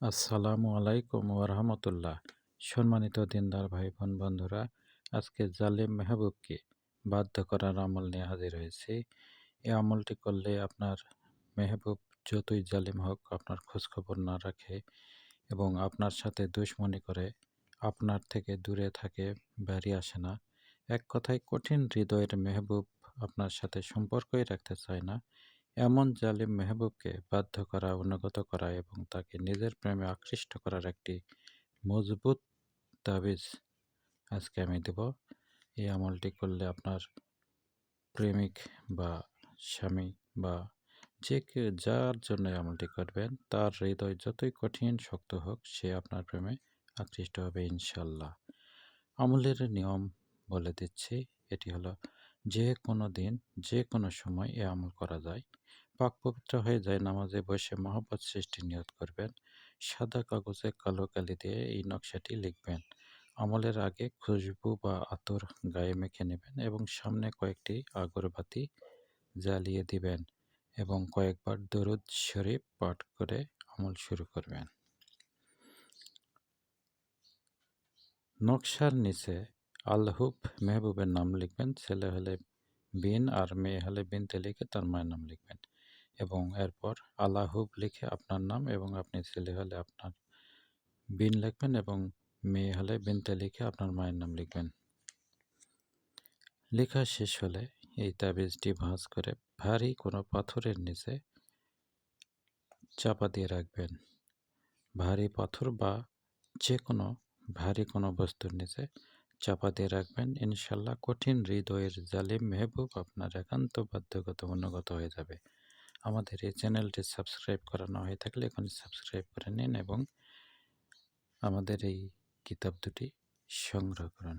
আসসালামু আলাইকুম ওরহামতুল্লাহ সম্মানিত দিনদার ভাই বোন বন্ধুরা, আজকে জালিম মেহবুবকে বাধ্য করার আমল নিয়ে হাজির হয়েছি। এই আমলটি করলে আপনার মেহবুব যতই জালিম হোক, আপনার খোঁজখবর না রাখে এবং আপনার সাথে দুশ্মনী করে আপনার থেকে দূরে থাকে বেরিয়ে আসে না। এক কথায় কঠিন হৃদয়ের মেহবুব আপনার সাথে সম্পর্কই রাখতে চায় না। এমন জালিম মেহবুবকে বাধ্য করা, অনুগত করা এবং তাকে নিজের প্রেমে আকৃষ্ট করার একটি মজবুত তাবিজ আজকে আমি দেব। এই আমলটি করলে আপনার প্রেমিক বা স্বামী বা যে যার জন্য আমলটি করবেন, তার হৃদয় যতই কঠিন, শক্ত হোক, সে আপনার প্রেমে আকৃষ্ট হবে ইনশাল্লাহ আমলের নিয়ম বলে দিচ্ছি, এটি হলো যে কোনো দিন, যে কোনো সময় এ আমল করা যায়। পাক পবিত্র হয়ে যায় নামাজে বসে মহব্বত সৃষ্টি নিয়ত করবেন। সাদা কাগজে কালো কালি দিয়ে এই নকশাটি লিখবেন। আমলের আগে খুশবু বা আতর গায়ে মেখে নেবেন এবং সামনে কয়েকটি আগরবাতি জ্বালিয়ে দিবেন এবং কয়েকবার দরুদ শরীফ পাঠ করে আমল শুরু করবেন। নকশার নিচে আলহুব মেহবুবের নাম লিখবেন, ছেলে হলে বিন আর মেয়ে হলে বিনতে লিখে তার মায়ের নাম লিখবেন। এবং এরপর আলাহুব লিখে আপনার নাম এবং আপনি ছেলে হলে আপনার বিন লিখবেন এবং মেয়ে হলে বিনতে লিখে আপনার মায়ের নাম লিখবেন। লেখা শেষ হলে এই তাবিজটি ভাঁজ করে ভারী কোনো পাথরের নিচে চাপা দিয়ে রাখবেন। ভারী পাথর বা যে কোনো ভারী কোনো বস্তুর নিচে চাপা দিয়ে রাখবেন। ইনশাল্লাহ কঠিন হৃদয়ের জালিম মেহবুব আপনার একান্ত বাধ্যগত অনুগত হয়ে যাবে। আমাদের এই চ্যানেলটি সাবস্ক্রাইব করানো হয়ে থাকলে এখন সাবস্ক্রাইব করে নিন এবং আমাদের এই কিতাব দুটি সংগ্রহ করুন।